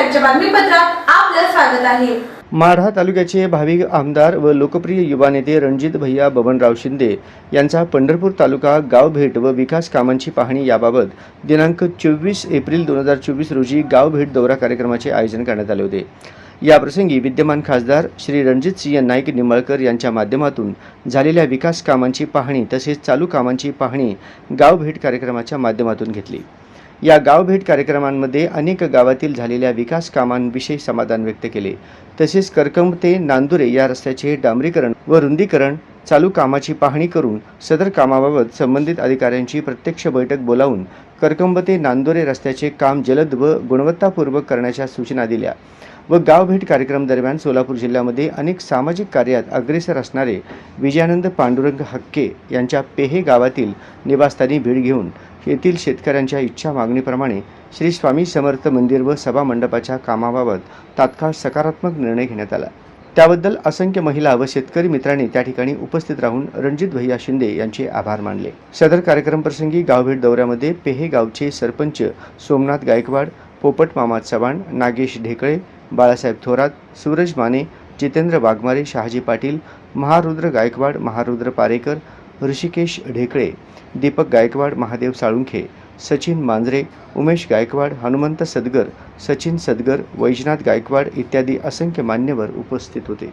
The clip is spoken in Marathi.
न्यूजात आपलं स्वागत आहे. माढा तालुक्याचे भाविक आमदार व लोकप्रिय युवा नेते रणजित भैया बबनराव शिंदे यांचा पंढरपूर तालुका गाव भेट व विकास कामांची पाहणी याबाबत दिनांक चोवीस एप्रिल दोन हजार चोवीस रोजी गाव भेट दौरा कार्यक्रमाचे आयोजन करण्यात आले होते. याप्रसंगी विद्यमान खासदार श्री रणजित सिंह नाईक निंबाळकर यांच्या माध्यमातून झालेल्या विकास कामांची पाहणी तसेच चालू कामांची पाहणी गाव भेट कार्यक्रमाच्या माध्यमातून घेतली. या गावभेट कार्यक्रमांमध्ये अनेक गावातील झालेल्या विकास कामांविषयी समाधान व्यक्त केले. तसेच करकंब ते नांदुरे या रस्त्याचे डांबरीकरण व रुंदीकरण चालू कामाची पाहणी करून सदर कामाबाबत संबंधित अधिकाऱ्यांची प्रत्यक्ष बैठक बोलावून करकंब ते नांदुरे रस्त्याचे काम जलद व गुणवत्तापूर्वक करण्याच्या सूचना दिल्या व गावभेट कार्यक्रम दरम्यान सोलापूर जिल्ह्यामध्ये अनेक सामाजिक कार्यात अग्रेसर असणारे विजयानंद पांडुरंग हक्के यांच्या पेहे गावातील निवासस्थानी भेट घेऊन येथील शेतकऱ्यांच्या इच्छा मागणीप्रमाणे श्री स्वामी समर्थ मंदिर व सभा मंडपाच्या कामाबाबत तात्काळ सकारात्मक निर्णय घेण्यात आला. त्याबद्दल असंख्य महिला व शेतकरी मित्रांनी त्या ठिकाणी उपस्थित राहून रणजित भैया शिंदे यांचे आभार मानले. सदर कार्यक्रम प्रसंगी गावभेट दौऱ्यामध्ये पेहे गावचे सरपंच सोमनाथ गायकवाड पोपट मामा चव्हाण नागेश ढेकळे बाळासाहेब थोरात सूरज माने जितेंद्र वाघमारे शहाजी पाटील महारुद्र गायकवाड महारुद्र पारेकर ऋषिकेश ढेकळे दीपक गायकवाड महादेव साळुंखे सचिन मांजरे उमेश गायकवाड हनुमंत सदगर सचिन सदगर वैजनाथ गायकवाड इत्यादी असंख्य मान्यवर उपस्थित होते.